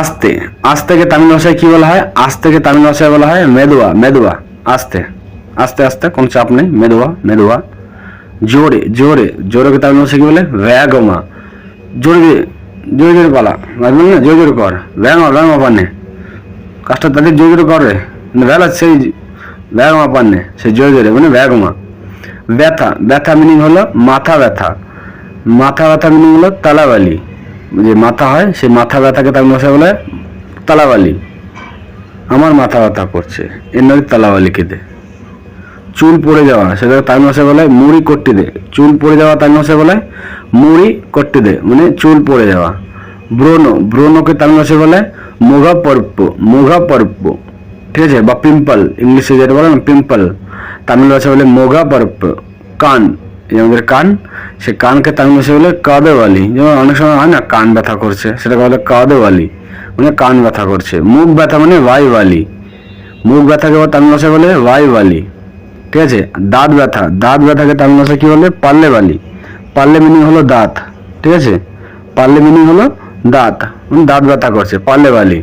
আস্তে, আস্তেকে তামিল ভাষায় কি বলা হয়? আস্তেকে তামিল ভাষায় বলা হয় মেদুয়া মেদুয়া, আস্তে। আস্তে আস্তে, কোনো চাপ নেই, মেদুয়া মেদুয়া। জোরে জোরে, জোরেকে তামিল ভাষায় কি বলে? ভ্যাগমা। জোরে জোরে জোরে পালা বুঝলেন না? জোরে জোরে কর। ভ্যাগমা ভ্যাগমা পান্নে। কাজটা তাদের জোরে জোরে করে। বেলা সেই ভ্যাগমা পান্নে। সেই জোরে জোরে মানে ভ্যাগমা। ব্যথা ব্যথা মিনিং হলো মাথা ব্যথা। মাথা ব্যথা মিনিং হলো তালাবালি। যে মাথা হয়, সেই মাথা ব্যথাকে তার মশাই বলে তালাবালি। আমার মাথা ব্যথা করছে, এর নয় তালাবালি কেঁদে। চুল পড়ে যাওয়া, সেটাকে তার মশাই বলে মুড়ি কট্টি দে। চুল পড়ে যাওয়া তার মশাই বলে মুড়ি কট্টি দে মানে চুল পড়ে যাওয়া। ব্রণ, ব্রণকে তার মশাই বলে মোঘা পর্প মোঘা পর্প ঠিক আছে? বা পিম্পল, ইংলিশে যেটা বলে না, পিম্পল। তামিল ভাষা বলে মোঘা পর্প কান। এই আমাদের কান, সে কানকে তামিল ভাষা বলে কাদেওয়ালি যেমন অনেক সময় হয় না, কান ব্যথা করছে, সেটাকে বলে কাদেওয়ালি মানে কান ব্যথা করছে। মুখ ব্যথা মানে ভাইওয়ালি। মুখ ব্যথাকে তামিল ভাষায় বলে ভাইওয়ালি। ঠিক আছে? দাঁত ব্যথা। দাঁত ব্যথাকে তামিল ভাষায় কী বলে? পাল্লে বালি পাল্লে মিনিং হলো দাঁত। ঠিক আছে? পাল্লে মিনিং হলো দাঁত। মানে দাঁত ব্যথা করছে পাল্লে বালি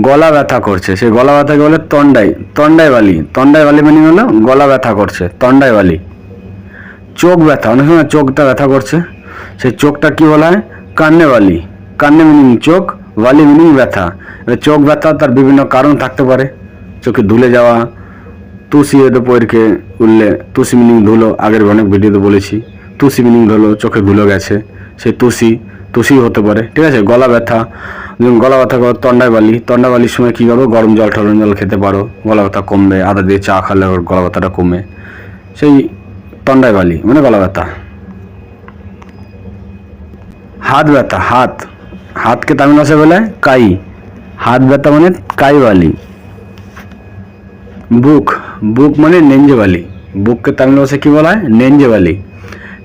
গলা ব্যথা করছে। সেই গলা ব্যথাকে বলে তন্ডাই। তন্ডাই বালি তন্ডাই বালি মিনিং হলো গলা ব্যথা করছে তন্ডাই বালি চোখ ব্যথা, অনেক সময় চোখটা ব্যথা করছে। সেই চোখটা কি বলা হয়? কান্নে বালি কান্নে মিনিং চোখ বালি মিনিং ব্যথা। এবার চোখ ব্যথা তার বিভিন্ন কারণ থাকতে পারে। চোখে ধুলে যাওয়া তুষি এতে পরকে উঠলে তুষি মিনিং ধুলো, আগের অনেক ভিডিওতে বলেছি। তুষি মিনিং ধুলো, চোখে ধুলো গেছে। সেই তুষি তুষি হতে পারে। ঠিক আছে? গলা ব্যথা, যেমন গলা ব্যথা করো তন্ডায় বালি তন্ডা বালির সময় কী করো? গরম জল, ঠরম জল খেতে পারো। গলা ব্যথা কমবে, আদা দিয়ে চা খালে গলা ব্যথাটা কমে। সেই তন্ডায় বালি মানে গলা ব্যথা। হাত ব্যথা, হাত। হাতকে তামিল ভাষায় বলে কাই। হাত ব্যথা মানে কাই বালি। বুক। বুক মানে নেঞ্জে বালি। বুককে তামিল ভাষায় কি বলা হয়? নেঞ্জে বালি।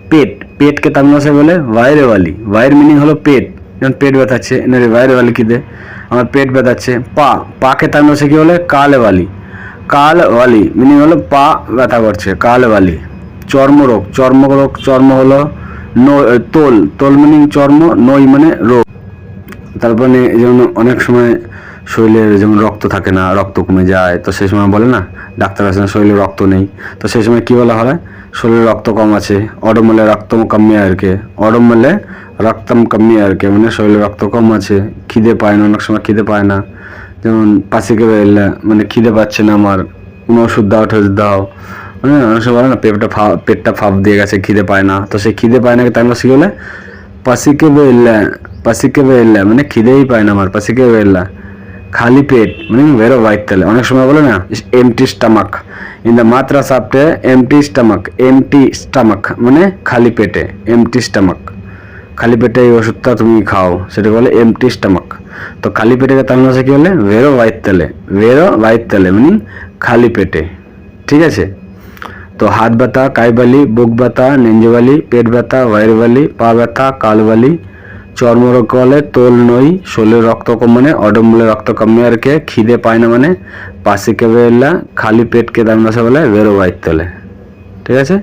পেট। পেটকে তামিল ভাষায় বলে বাইরে বালি। বাইরের মিনিং হলো পেট। যেমন পেট ব্যথাচ্ছে এনারে বাইরে বালি কি দে? আমার পেট ব্যথাচ্ছে। পা। পাকে তামিল ভাষায় কি বলে? কালে বালি। কাল বালি। মিনিং হলো পা ব্যথা করছে, কাল বালি। চর্মরোগ। চর্মরোগ, চর্ম হলো ন- তোল। তোল মিনিং চর্ম নই মানে রোগ। তারপরে যেমন অনেক সময় শরীরের যেমন রক্ত থাকে না, রক্ত কমে যায়, তো সেই সময় বলে না, ডাক্তার আসে না, শরীরে রক্ত নেই। তো সেই সময় কি বলা হয়? শরীরে রক্ত কম আছে, অডমলে রক্ত কমে আর কে। অডমলে রক্তম কমে আর কে মানে শরীরে রক্ত কম আছে, খিদে পায় না, অনেক সময় খিদে পায় না। যেমন পাশিকে বেরলে মানে খিদে পাচ্ছে না আমার, কোনো ওষুধ দাও টষুধ দাও মানে অনেক সময় বলে না, পেটটা ফা, পেটটা ফাঁপ দিয়ে গেছে, খিদে পায় না। তো সে খিদে পায় না তাই শিখে বলে? পাশিকে বেরলে পাশিকে বেরলে মানে খিদেই পায় না আমার পাশিকে বেরলা খালি পেট মানে ভেরো হোয়াইট তেলে। অনেক সময় বলে না এমটি স্টামাক ইন দ্য মাত্রা সাপটে এমটি স্টামাক এমটি স্টামাক মানে খালি পেটে এমটি স্টামাক খালি পেটে এই ওষুধটা তুমি খাও সেটা বলে এমটি স্টামাক তো খালি পেটে তামিল ভাষায় কি বলে? ভেরো হোয়াইট তেলে। ভেরো হোয়াইট তেলে, মিনিং খালি পেটে। ঠিক আছে? তো হাত ব্যথা কাইবালি বুক ব্যথা নেঞ্জবালি পেট ব্যথা ওয়াইরবালি পা ব্যথা কালবালি চর্মরোগ বলে তোল নই, শরীরে রক্ত কম মানে অডম্বলে রক্ত কমে আর কে, খিদে পায় না মানে পাশে কেবে খালি পেটকে দাম বলে, বেরো বাইর তোলে। ঠিক আছে?